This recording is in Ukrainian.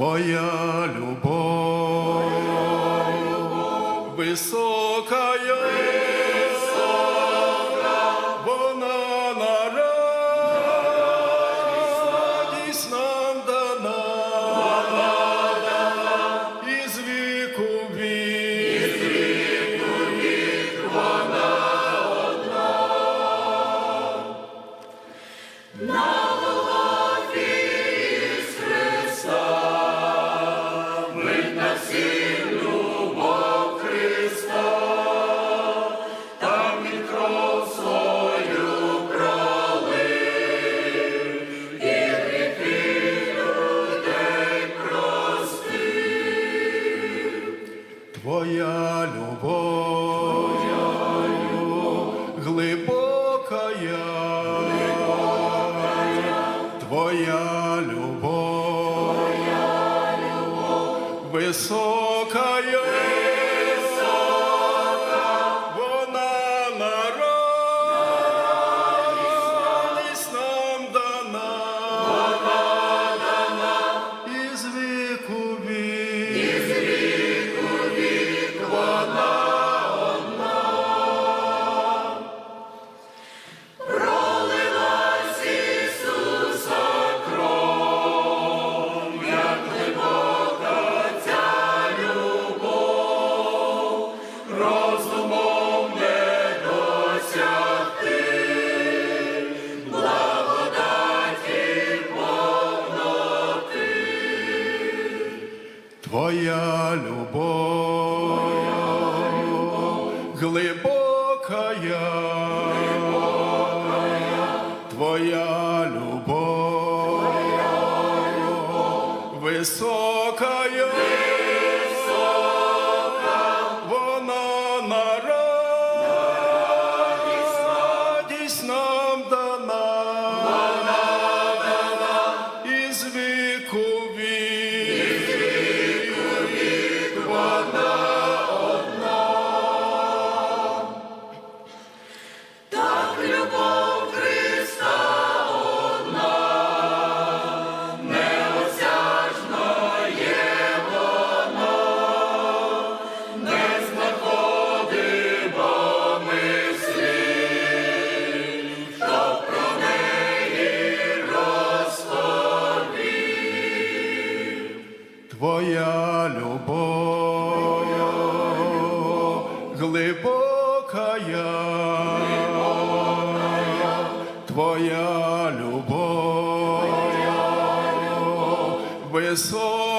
Твоя любов, любов висока. Твоя любов, Твоя любов висока. є. Твоя любов, Твоя любов глибокая, глибокая, Твоя любов, Твоя любов висока. покая, Твоя любов, висока.